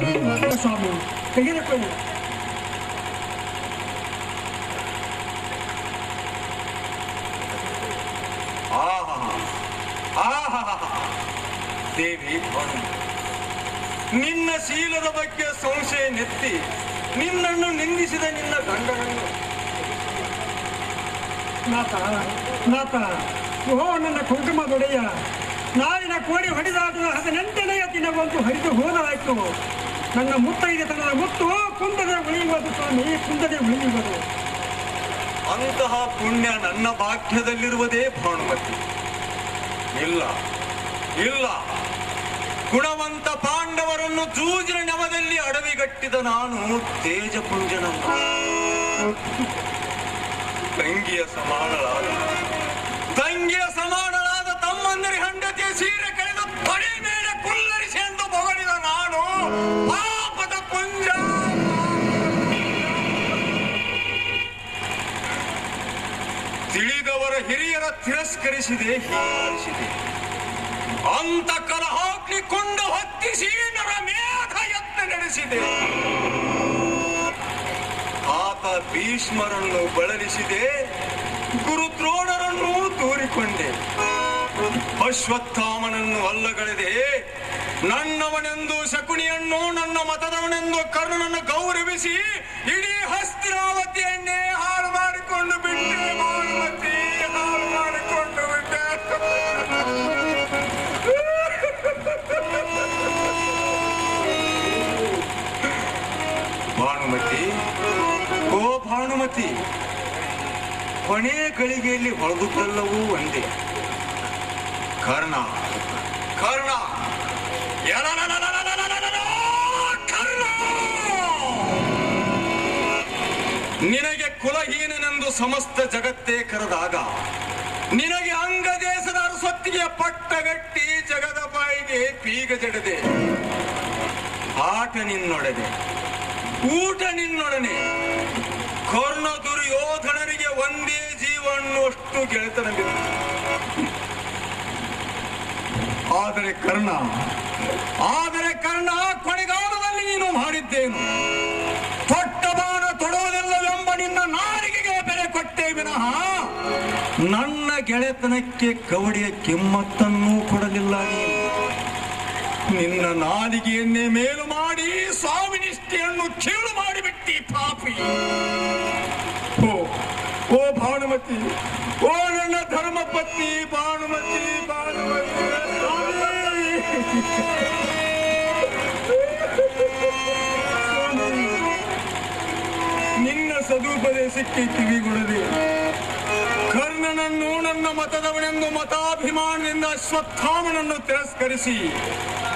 ಸ್ವಾಮಿ. ತೆಗೆದುಕೊಳ್ಳಿ. ದೇವಿ ನಿನ್ನ ಶೀಲದ ಬಗ್ಗೆ ಸಂಶಯ ನೆತ್ತಿ ನಿನ್ನನ್ನು ನಿಂದಿಸಿದ ನಿನ್ನ ಗಂಡನನ್ನು. ನಾಥ ನಾಥ. ಓ ನನ್ನ ಕುಂಕುಮ ದೊಡೆಯ. ನಾಳಿನ ಕೋಡಿ ಹೊಡೆದಾದ ಹದಿನೆಂಟನೆಯ ದಿನವಂತೂ ಹರಿದು ಹೋದರಾಯ್ತು ನನ್ನ ಮುತ್ತೈದೆತನದ ಮುತ್ತು ಕುಂದದೆ ಉಳಿಯುವುದು ಸ್ವಾಮಿ, ಕುಂದದೆ ಉಳಿಯುವುದು. ಅಂತಹ ಪುಣ್ಯ ನನ್ನ ಭಾಗ್ಯದಲ್ಲಿರುವುದೇ ಭಾನುಮತಿ. ಇಲ್ಲ ಇಲ್ಲ. ಗುಣವಂತ ಪಾಂಡವರನ್ನು ಜೂಜಿನ ನೆವದಲ್ಲಿ ಅಡವಿಗಟ್ಟಿದ ನಾನು ತೇಜಪುಂಜನಲ್ಲ ತಂಗಿಯ ಸಮಾನಳಾದ. ತಂಗಿಯ ಸಮಾನಳಾದ ತಿಳಿದವರ ಹಿರಿಯರ ತಿರಸ್ಕರಿಸಿದೆ. ಅಂತ ಕಲ ಹಾಕಿಕೊಂಡು ಹತ್ತಿಸಿ ನರ ಮೇಧ ಯತ್ನ ನಡೆಸಿದೆ. ಆತ ಭೀಷ್ಮರನ್ನು ಬಳಲಿಸಿದೆ. ಗುರುದ್ರೋಣರನ್ನು ತೋರಿಕೊಂಡೆ. ಅಶ್ವತ್ಥಾಮನನ್ನು ಅಲ್ಲಗಳೆದೆ. ನನ್ನವನೆಂದು ಶಕುನಿಯನ್ನು, ನನ್ನ ಮತದವನೆಂದು ಕರ್ಣನನ್ನು ಗೌರವಿಸಿ ಇಡೀ ಹಸ್ತಿರಾವತಿಯನ್ನೇ ಹಾಳು ಮಾಡಿಕೊಂಡು ಬಿಟ್ಟೆ ಭಾನುಮತಿ ಕೊನೆ ಗಳಿಗೆಯಲ್ಲಿ ಹೊಳಗುತ್ತಲ್ಲವೂ ಒಂದೇ. ಕರ್ಣ. ಕರ್ಣ. ನಿನಗೆ ಕುಲಹೀನನೆಂದು ಸಮಸ್ತ ಜಗತ್ತೇ ಕರೆದಾಗ ನಿನಗೆ ಅಂಗ ದೇಶದ ಅರಸೊತ್ತಿಗೆ ಪಟ್ಟಗಟ್ಟಿ ಜಗದ ಬಾಯಿಗೆ ಬೀಗ ಜಡದೆ ಆಟ ನಿನ್ನೊಡನೆ ಊಟ ನಿನ್ನೊಡನೆ ಕರ್ಣ ದುರ್ಯೋಧನರಿಗೆ ಒಂದೇ ಜೀವ ಅನ್ನುವಷ್ಟು ಗೆಳೆತನವಿದೆ ಆದರೆ ಕರ್ಣ ಆದರೆ ಕರ್ಣ, ಕೊನೆಗಾಲದಲ್ಲಿ ನೀನು ಮಾಡಿದ್ದೇನು? ತೊಟ್ಟ ಬಾಣ ತೊಡೋದಿಲ್ಲವೆಂಬ ನಿನ್ನ ನಾಲಿಗೆಗೆ ಬೆಲೆ ಕೊಟ್ಟೆ ವಿನಃ ನನ್ನ ಗೆಳೆತನಕ್ಕೆ ಕವಡಿಯ ಕಿಮ್ಮತ್ತನ್ನೂ ಕೊಡಲಿಲ್ಲ ನೀನು. ನಿನ್ನ ನಾಲಿಗೆಯನ್ನೇ ಮೇಲು ಮಾಡಿ ಸ್ವಾಮಿ ನಿಷ್ಠೆಯನ್ನು ಪಾಪಿ ಓ ಭಾನುಮತಿ, ಓ ನನ್ನ ಧರ್ಮಪತ್ನಿ ಭಾನುಮತಿ ಭಾನುಮತಿ ನಿನ್ನ ಸದುಪದೇಶಕ್ಕೆ ಕಿವಿಗೊಡದೆ, ಕರ್ಣನನ್ನು ನನ್ನ ಮತದವನೆಂದು ಮತಾಭಿಮಾನದಿಂದ ಅಶ್ವತ್ಥಾಮನನ್ನು ತಿರಸ್ಕರಿಸಿ,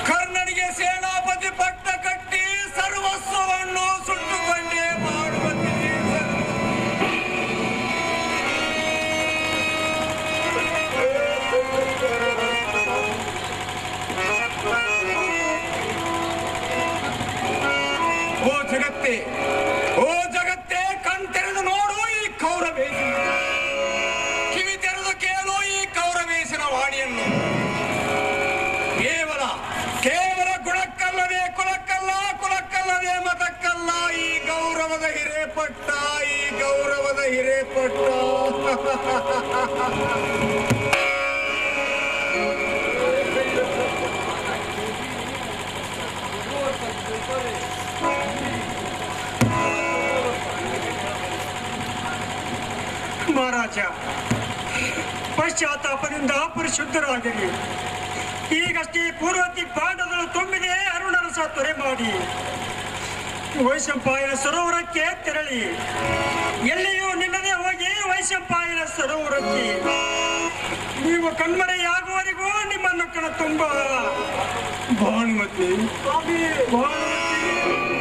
ಕರ್ಣನಿಗೆ ಸೇನಾಪತಿ ಪಟ್ಟ ಕಟ್ಟಿ ಸರ್ವಸ್ವವನ್ನು ಸುಟ್ಟುಕೊಂಡೇ. ಓ ಜಗತ್ತೇ ಓ ಜಗತ್ತೇ, ಕಣ್ತೆರೆದು ನೋಡು ಈ ಕೌರವೇಶನ. ಕಿವಿ ತೆರೆದು ಕೇಳು ಈ ಕೌರವೇಶನ ವಾಣಿಯನ್ನು. ಕೇವಲ ಕೇವಲ ಗುಣಕ್ಕಲ್ಲದೆ, ಕುಲಕ್ಕಲ್ಲ, ಕುಲಕ್ಕಲ್ಲದೆ ಮತಕ್ಕಲ್ಲ, ಈ ಗೌರವದ ಹಿರೇಪಟ್ಟ, ಈ ಗೌರವದ ಹಿರೇಪಟ್ಟ. ಮಹಾರಾಜ, ಪಶ್ಚಾತ್ತಾಪದಿಂದ ಪರಿಶುದ್ಧರಾಗಿರಿ ಈಗಷ್ಟೇ ಪೂರ್ವತಿ ಪಾಂಡವರು ತುಂಬಿದೆ, ಅರುಣರಸ ತೊರೆ ಮಾಡಿ. ವೈಶಂಪಾಯನ ಸರೋವರಕ್ಕೆ ತೆರಳಿ. ಎಲ್ಲಿಯೂ ನಿನ್ನದೇ ಹೋಗಿ ವೈಶಂಪಾಯನ ಸರೋವರಕ್ಕೆ. ನೀವು ಕಣ್ಮರೆಯಾಗುವವರೆಗೂ ನಿಮ್ಮನ್ನು ಕಣ ತುಂಬ ಭಾನುಮತಿ ಭಾನುಮತಿ.